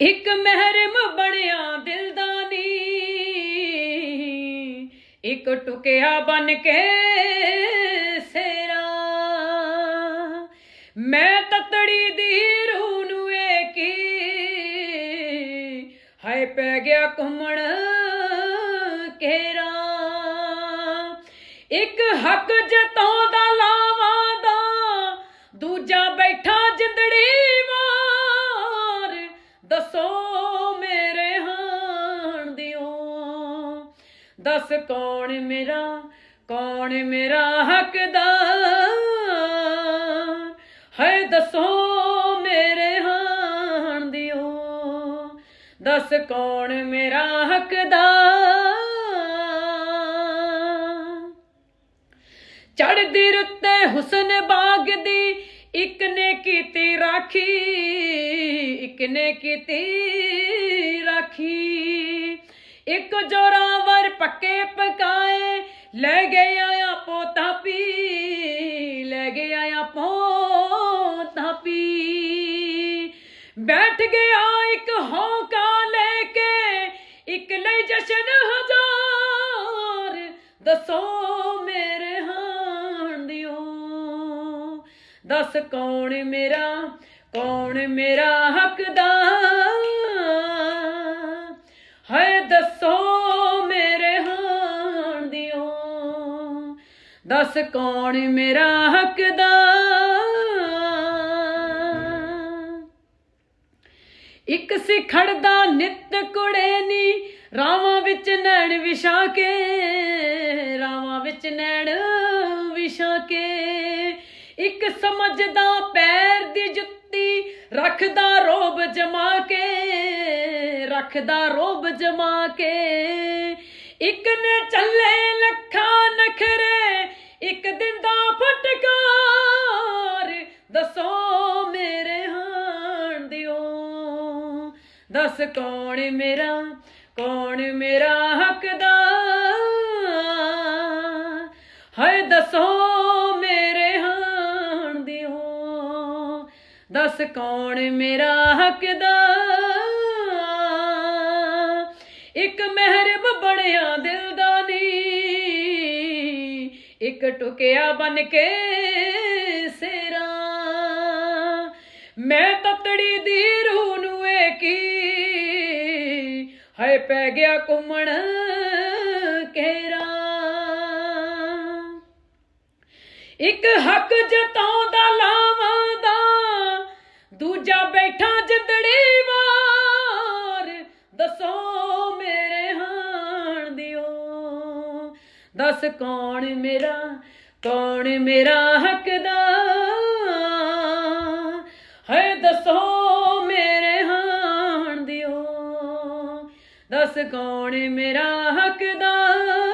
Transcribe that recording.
ਇੱਕ ਮਹਿਰਮ ਬਣਿਆ ਦਿਲਦਾਨੀ ਇੱਕ ਟੁਕਿਆ ਬਨ ਕੇ ਸੇਰਾ। ਮੈਂ ਤਤੜੀ ਦੀ ਰੂਹ ਨੂੰ ਵੇਖੀ। ਹਾਏ, ਪੈ ਗਿਆ ਘੁੰਮਣ ਕੇਰਾ ਇੱਕ ਹੱਕ ਜਤੋਂ ਦਾ ਲਾ ਦੱਸ ਕੌਣ ਮੇਰਾ ਕੌਣ ਮੇਰਾ ਹੱਕਦਾਰ ਹੈ ਦੱਸੋ ਮੇਰੇ ਹਾਣ ਦਿਓ। ਦੱਸ ਕੌਣ ਮੇਰਾ ਹੱਕਦਾਰ ਚੜਦੀ ਰੁੱਤੇ ਹੁਸਨ ਬਾਗ ਦੀ, ਇੱਕ ਨੇ ਕੀਤੀ ਰਾਖੀ, ਇੱਕ ਨੇ ਕੀਤੀ ਰਾਖੀ। ਇੱਕ ਜੋਰਾਵਰ ਪੱਕੇ ਪਕਾਏ ਲੈ ਗਏ ਆ ਪੋਤਾ ਪੀ ਲੈ ਗਏ ਆ ਪੋਤਾ ਪੀ ਬੈਠ ਗਿਆ ਇੱਕ ਹੌਕਾ ਲੈ ਕੇ, ਇੱਕ ਲਈ ਜਸ਼ਨ ਹਜ਼ਾਰ। ਦੱਸੋ ਮੇਰੇ ਹਾਣ ਦਿਓ। ਦੱਸ ਕੌਣ ਮੇਰਾ ਕੌਣ ਮੇਰਾ ਹੱਕਦਾਰ? ਦੱਸ ਕੌਣ ਮੇਰਾ ਹੱਕਦਾਰ? ਇੱਕ ਸਿਖੜ ਦਾ ਨਿੱਤ ਕੁੜੇ ਨੀ, ਰਾਵਾਂ ਵਿੱਚ ਨੈਣ ਵਿਛਾ ਕੇ ਰਾਵਾਂ ਵਿੱਚ ਨੈਣ ਵਿਛਾ ਕੇ ਇੱਕ ਸਮਝਦਾ ਪੈਰ ਦੀ ਜੁੱਤੀ ਰੱਖਦਾ ਰੋਬ ਜਮਾ ਕੇ ਰੱਖਦਾ ਰੋਬ ਜਮਾ ਕੇ ਇੱਕ ਨੇ ਚੱਲੇ ਲੱਖਾਂ ਨਖਰੇ ਦੱਸ ਕੌਣ ਮੇਰਾ ਕੌਣ ਮੇਰਾ ਹੱਕਦਾਰ? ਹੈ ਦੱਸੋ ਮੇਰੇ ਹਾਣ ਦਿਓ। ਦੱਸ ਕੌਣ ਮੇਰਾ ਹੱਕਦਾਰ? ਇੱਕ ਮਹਿਰਬ ਬਣਿਆ ਦਿਲਦਾਨੀ ਇੱਕ ਟੁਕਿਆ ਬਨ ਕੇ ਸੇਰਾ। ਮੈਂ ਤਤੜੀ ਦੀ ਰੂਹ ਨੂੰ ਵੇਖੀ ਹਾਏ ਪੈ ਗਿਆ ਘੁੰਮਣ ਕੇਰਾ ਇੱਕ ਹੱਕ ਜਤਾਉਂਦਾ ਲਾਵਾਂ ਦਾ ਦੂਜਾ ਬੈਠਾ ਜਿੰਦੜੀ ਵਾਰ। ਦੱਸੋ ਮੇਰੇ ਹਾਣ ਦਿਓ। ਦੱਸ ਕੌਣ ਮੇਰਾ ਕੌਣ ਮੇਰਾ ਹੱਕਦਾਰ? ਦੱਸ ਕੌਣ ਮੇਰਾ ਹੱਕਦਾਰ?